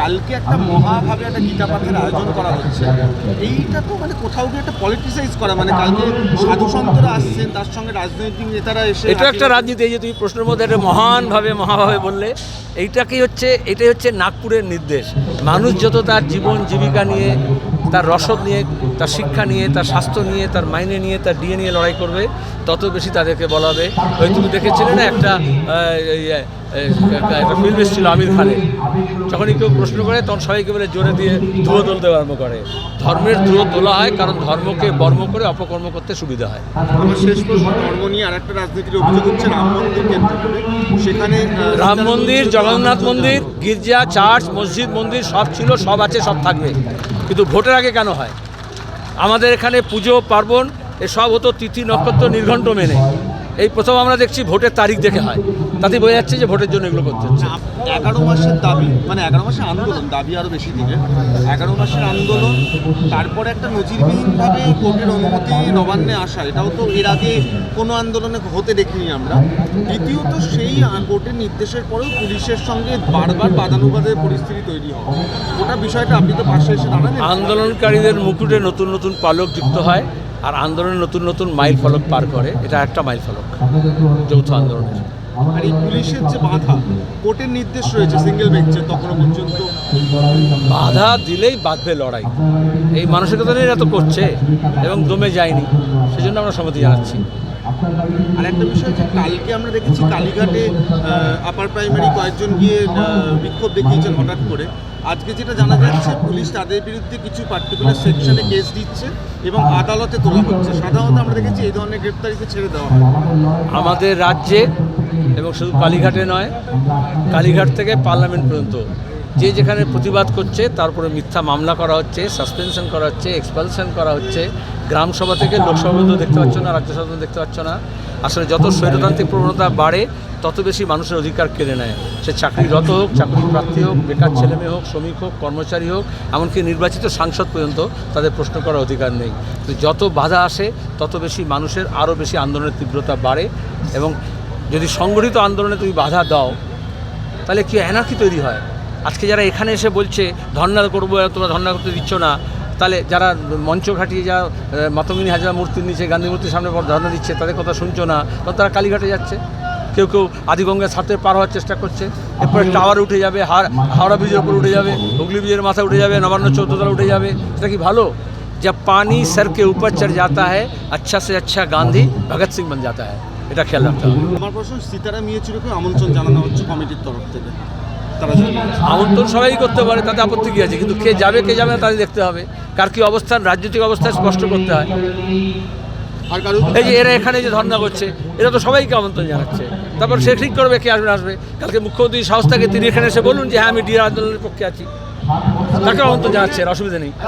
কালকে একটা মহাভাবে একটা গীতা পাঠের আয়োজন করা হচ্ছে। এইটা তো মানে কোথাও গিয়ে একটা পলিটিসাইজ করা মানে কালকে সাধু সন্তরা আসছেন তার সঙ্গে রাজনৈতিক নেতারা এসে এটা একটা রাজনীতি এই যে তুমি প্রশ্নের মধ্যে একটা মহানভাবে মহাভাবে বললে এইটাকেই হচ্ছে এটাই হচ্ছে নাগপুরের নির্দেশ। মানুষ যত তার জীবন জীবিকা নিয়ে তার রসদ নিয়ে তার শিক্ষা নিয়ে তার স্বাস্থ্য নিয়ে তার মাইনে নিয়ে তার ডিএ নিয়ে লড়াই করবে তত বেশি তাদেরকে বলা হবে। ওই তুমি দেখেছিলে না একটা আহ, একটা ফিল্ম এসেছিল আমির খানের? যখনই কেউ প্রশ্ন করে তখন সবাইকে বলে জোরে দিয়ে ধুয়ো তুলতে আরম্ভ করে। ধর্মের ধুয়ো তোলা হয় কারণ ধর্মকে বর্ম করে অপকর্ম করতে সুবিধা হয়। শেষ প্রশ্ন ধর্ম নিয়ে আর একটা রাজনীতির অভিযোগ হচ্ছে রাম মন্দির সেখানে রাম মন্দির জগন্নাথ মন্দির গির্জা চার্চ মসজিদ মন্দির সব ছিল সব আছে সব থাকবে। কিন্তু ভোটের আগে কেন হয়? আমাদের এখানে পুজো, পার্বণ এসব হতো তিথি, নক্ষত্র নির্ঘণ্ট মেনে। এই প্রথম আমরা দেখছি ভোটের তারিখ দেখে হয়। তাতে বোঝা যাচ্ছে যে ভোটের জন্য এগুলো করতে হচ্ছে। এগারো মাসের দাবি মানে এগারো মাসের আন্দোলন দাবি আরও বেশি দিকে। এগারো মাসের আন্দোলন তারপরে একটা নজিরবিহীনভাবে কোর্টের অনুমতি নবান্নে আসা এটাও তো এর আগে কোনো আন্দোলনে হতে দেখিনি আমরা। দ্বিতীয়ত সেই কোর্টের নির্দেশের পরেও পুলিশের সঙ্গে বারবার বাদানুবাদের পরিস্থিতি তৈরি হয়। ওটা বিষয়টা আপনি তো পাশে এসে দাঁড়ান আন্দোলনকারীদের মুকুটে নতুন নতুন পালক যুক্ত হয় আর আন্দোলনে নতুন নতুন মাইল ফলক পার করে এটা একটা মাইল ফলক যৌথ আন্দোলনের। আর এই পুলিশের যে বাধা, কোর্টের নির্দেশ রয়েছে সিঙ্গেল বেঞ্চে তখনও পর্যন্ত। বাধা দিলেই বাঁধবে লড়াই। এই মানসিকতা নিয়ে এত করছে এবং দমে যায়নি। সেজন্য আমরা সম্মতি জানাচ্ছি। আর একটা বিষয় যে কালকে আমরা দেখেছি কালীঘাটে আপার প্রাইমারি কয়েকজন গিয়ে বিক্ষোভ দেখিয়েছেন হঠাৎ করে। আজকে যেটা জানা যাচ্ছে পুলিশ তাদের বিরুদ্ধে কিছু পার্টিকুলার সেকশনে কেস দিচ্ছে এবং আদালতে তোলা হচ্ছে। সাধারণত আমরা দেখেছি এই ধরনের গ্রেপ্তারিকে ছেড়ে দেওয়া হয়। আমাদের রাজ্যে এবং শুধু কালীঘাটে নয় কালীঘাট থেকে পার্লামেন্ট পর্যন্ত। যে যেখানে প্রতিবাদ করছে তারপরে মিথ্যা মামলা করা হচ্ছে সাসপেনশন করা হচ্ছে এক্সপালশন করা হচ্ছে। গ্রাম সভা থেকে লোকসভা দেখতে পাচ্ছ না রাজ্যসভা পর্যন্ত দেখতে পাচ্ছ না। আসলে যত স্বৈরতান্ত্রিক প্রবণতা বাড়ে, তত বেশি মানুষের অধিকার কেড়ে নেয়। সে চাকরিরত হোক চাকরি প্রার্থী হোক, বেকার ছেলেমেয়ে হোক, শ্রমিক হোক, কর্মচারী হোক, এমনকি নির্বাচিত সাংসদ পর্যন্ত তাদের প্রশ্ন করার অধিকার নেই। যত বাধা আসে, তত বেশি মানুষের আরও বেশি আন্দোলনের তীব্রতা বাড়ে এবং যদি সংগঠিত আন্দোলনে তুমি বাধা দাও, তাহলে কি অ্যানার্কি তৈরি হয়? আজকে যারা এখানে এসে বলছে ধর্না করবো তোমরা ধর্না করতে দিচ্ছ না তাহলে যারা মঞ্চ খাটিয়ে যা আহ, মাতঙ্গিনী হাজরা মূর্তির নিচে গান্ধী মূর্তির সামনে পর ধর্না দিচ্ছে তাদের কথা শুনছো না তখন তারা কালীঘাটে যাচ্ছে কেউ কেউ আদিগঙ্গার সাথে পার হওয়ার চেষ্টা করছে এরপরে টাওয়ার উঠে যাবে হার হাওড়া ব্রিজের উপর উঠে যাবে হুগলি ব্রিজের মাথায় উঠে যাবে নবান্ন চৌদ্দতলা উঠে যাবে সেটা কি ভালো जब पानी सर के ऊपर चढ़ जाता है अच्छा से अच्छा गांधी भगत सिंह बन जाता है এটা খেয়াল রাখতে হবে আমার প্রশ্ন সীতারাম ইয়েচুরিকে আমন্ত্রণ জানানো হচ্ছে কমিটির তরফ থেকে তারা। আমন্ত্রণ সবাই করতে পারে তাতে আপত্তি কী আছে? কিন্তু কে যাবে কে যাবে না তাদের দেখতে হবে। কার কী অবস্থান রাজনৈতিক অবস্থায় স্পষ্ট করতে হয়। এই যে এরা এখানে যে ধর্ণা করছে এরা তো সবাইকে আমন্ত্রণ জানাচ্ছে। তারপর সে ঠিক করবে কে আসবে আসবে। কালকে মুখ্যমন্ত্রী সংস্থাকে থাকে তিনি এখানে এসে বলুন যে হ্যাঁ আমি ডিআর আন্দোলনের পক্ষে আছি। তাকে আমন্ত্রণ জানাচ্ছে এর অসুবিধা নেই।